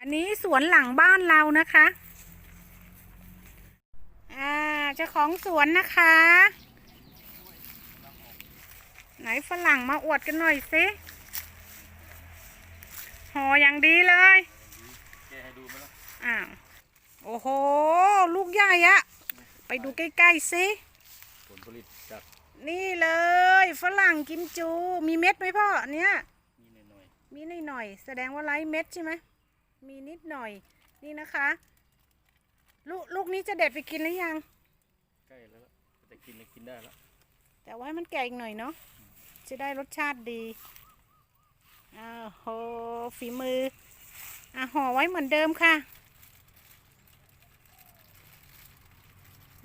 อันนี้สวนหลังบ้านเรานะคะ อ่าเจ้าของสวนนะคะ ไหนฝรั่งมาอวดกันหน่อยสิห่ออย่างดีเลยแกให้ดูไหมล่ะอ้าวโอ้โห ลูกใหญ่อะไปดูใกล้ๆสิผลผลิตจากนี่เลย ฝรั่งกิมจู มีเม็ดไหมพ่อเนี้ยนี่หน่อยมีนิดหน่อยแสดงว่าไร้เม็ดใช่ไหม มีนิดหน่อยนี่นะคะ ลูกลูกนี้จะเด็ดไปกินหรือยังๆใกล้แล้วล่ะแต่กินเนี่ยกินได้แล้วแต่ว่าให้มันแก่อีกหน่อยเนาะจะได้รสชาติดีอ้าวโหฝีมืออะห่อไว้เหมือนเดิมค่ะ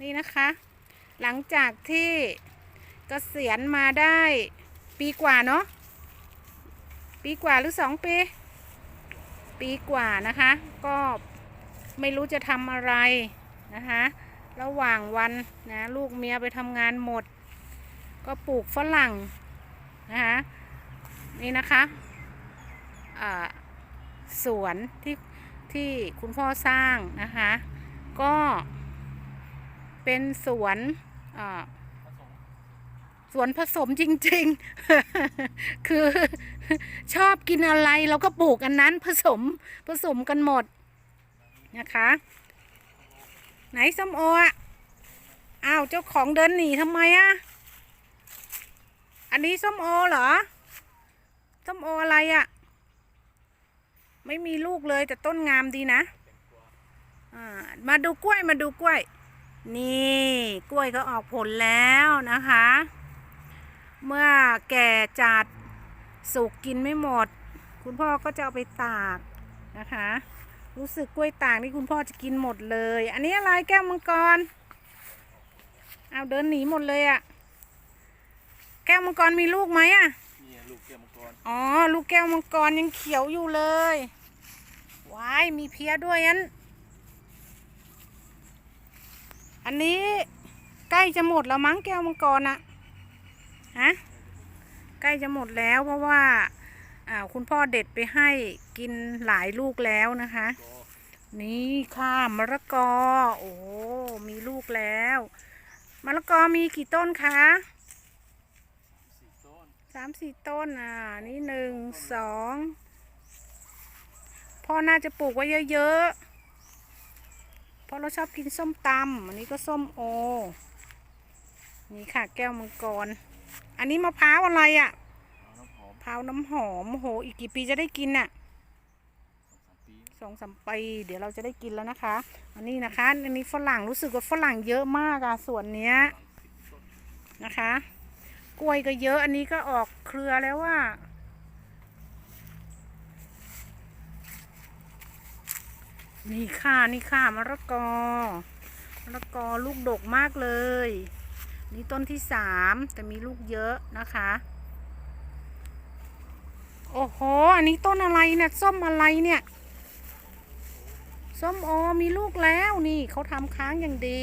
นี่นะคะ หลังจากที่เกษียณมาได้ปีกว่าเนาะปีกว่าหรือสองปี ปีกว่านะคะ ก็ไม่รู้จะทำอะไรนะคะ ระหว่างวันนะลูกเมียไปทำงานหมด ก็ปลูกฝรั่งนะคะนี่นะคะสวนที่ที่คุณพ่อสร้างนะคะ ก็เป็นสวนอ่า สวนผสมจริง ๆ คือชอบกินอะไรเราก็ปลูกอันนั้นผสมผสมกันหมดนะคะ ไหนส้มโออะอ้าวเจ้าของเดินหนีทำไมอะ อันนี้ส้มโอเหรอ ส้มโออะไรอะ่ะ ไม่มีลูกเลยแต่ต้นงามดีนะอ่ามาดูกล้วยมาดูกล้วย นี่กล้วยก็ออกผลแล้วนะคะ เมื่อแก่จัดสุกกินไม่หมด คุณพ่อก็จะเอาไปตากนะคะ รู้สึกกล้วยตากนี่คุณพ่อจะกินหมดเลย อันนี้อะไรแก้วมังกรเอาเดินหนีหมดเลยอะ่ะ แก้วมังกรมีลูกไหมอะนี่ลูกแก้วมังกรอ๋อลูกแก้วมังกรยังเขียวอยู่เลยว้ายมีเพี้ยด้วยอันอันนี้ใกล้จะหมดแล้วมั้งแก้วมังกรอะ ฮะใกล้จะหมดแล้วเพราะว่าคุณพ่อเด็ดไปให้กินหลายลูกแล้วนะคะ นี่ค่ะมะละกอ โอ้มีลูกแล้วมะละกอมีกี่ต้นคะสี่ต้นสามสี่ต้นอ่านี่หนึ่งสองพ่อน่าจะปลูกไว้เยอะๆเพราะเราชอบกินส้มตำอันนี้ก็ส้มโอ นี่ค่ะแก้วมังกร อันนี้มะพร้าวอะไรอะ่ะเอาน้ำหอมมะพร้าวน้ำหอมโอ้โหอีกกี่ปีจะได้กินน่ะสองสามปีสองสามปีเดี๋ยวเราจะได้กินแล้วนะคะ อันนี้นะคะ อันนี้ฝรั่งรู้สึกว่าฝรั่งเยอะมากอะส่วนเนี้ยนะคะ กล้วยก็เยอะ อันนี้ก็ออกเครือแล้วว่านี่ค่ะ นี่ค่ะมะละกอมะละกอลูกดกมากเลย นี่ต้นที่สามแต่มีลูกเยอะนะคะ โอ้โห อันนี้ต้นอะไรเนี่ยส้มอะไรเนี่ย ส้มโอมีลูกแล้วนี่เขาทำค้างอย่างดี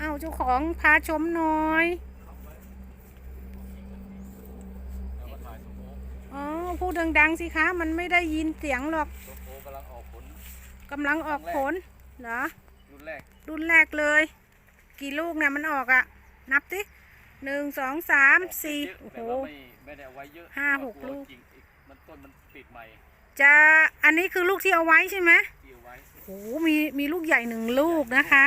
อ้าวเจ้าของพาชมหน่อยแล้วก็ถ่ายส้มโออ๋อพูดดัง ๆ สิคะ มันไม่ได้ยินเสียงหรอกส้มโอกำลังออกผลกำลังออกผลเหรอรุ่นแรกรุ่นแรกเลย กี่ลูกเนี่ยมันออกอะ นับสิหนึ่งสองสามออกสี่เยะโอ้โหแต่ว่าไม่ไม่ได้เอาไว้เยอะห้าหกเพระว่ลูกจริงอีกมันต้นมันติดใหม่จะอันนี้คือลูกที่เอาไว้ใช่ไหมที่เอาไว้โอ้โหมีมีลูกใหญ่หนึ่งลูกนะคะ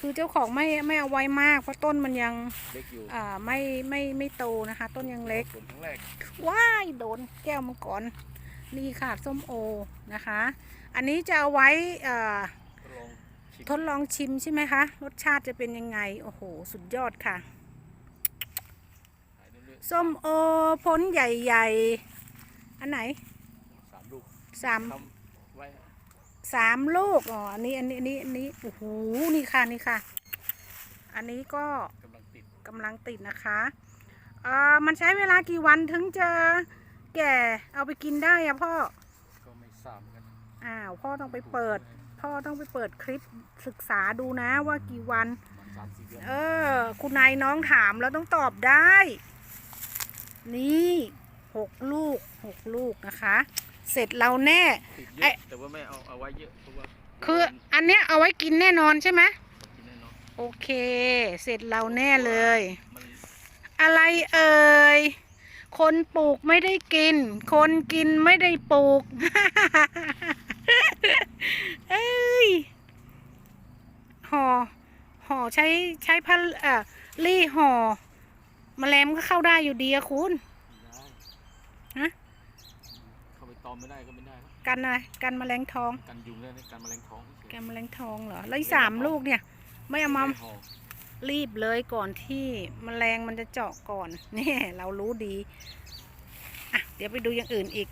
คือเจ้าของไม่ไม่เอาไว้มาก เพราะต้นมันยังเล็กอยู่อ่าไม่ไม่ไม่โตนะคะ ต้นยังเล็กผลครั้งแรกว้ายโดนแก้วมังกรนี่ค่ะส้มโอนะคะ อันนี้จะเอาไว้เอ่อทดลอง ชิมทดลองชิมใช่ไหมคะ รสชาติจะเป็นยังไง โอ้โห สุดยอดค่ะขายเรื่อยส้มโอพ้นใหญ่ๆ อันไหนๆสามลูกสามทำไว้สามลูกอ๋ออันนี้อันนี้อันนี้อันนี้โอ้โหนี่ค่ะนี่ค่ะ อันนี้ก็กำลังติดกำลังติดนะคะเอ่อมันใช้เวลากี่วันถึงจะแก่เอาไปกินได้อะพ่อก็ไม่ทราบเหมือนกันอ้าวพ่อต้องไปเปิด พ่อต้องไปเปิดคลิปศึกษาดูนะว่ากี่วันประมาณสามสี่เดือนเออ คุณนายน้องถามแล้วต้องตอบได้ นี่หกลูกหกลูกนะคะ เสร็จเราแน่ ติดเยไอ้อะแต่ว่าไม่เอาเอาไว้เยอะเพราะว่าคืออันเนี้ยเอาไว้กินแน่นอนใช่ไหมกินแน่นอนโอเค เสร็จเราแน่เลย มันอะไรเอ่ย คนปลูกไม่ได้กิน คนกินไม่ได้ปลูก เอ้ยห่อห่อใช้ใช้ผ้าเอ่อรี่ห่อแมลงมันก็เข้าได้อยู่ดีอะคุณไม่ได้ฮะเข้าไปตอมไม่ได้ก็ไม่ได้ครับกันอะไรกันแมลงทอง กันยุงได้นะกันแมลงท้องเฉยกันแมลงทองเหรอแล้วอีกสามลูกเนี่ย ไม่เอามาไได้ห่อรีบเลยก่อนที่แมลงมันจะเจาะก่อนนี่เรารู้ดี อะ เดี๋ยวไปดูอย่างอื่นอีก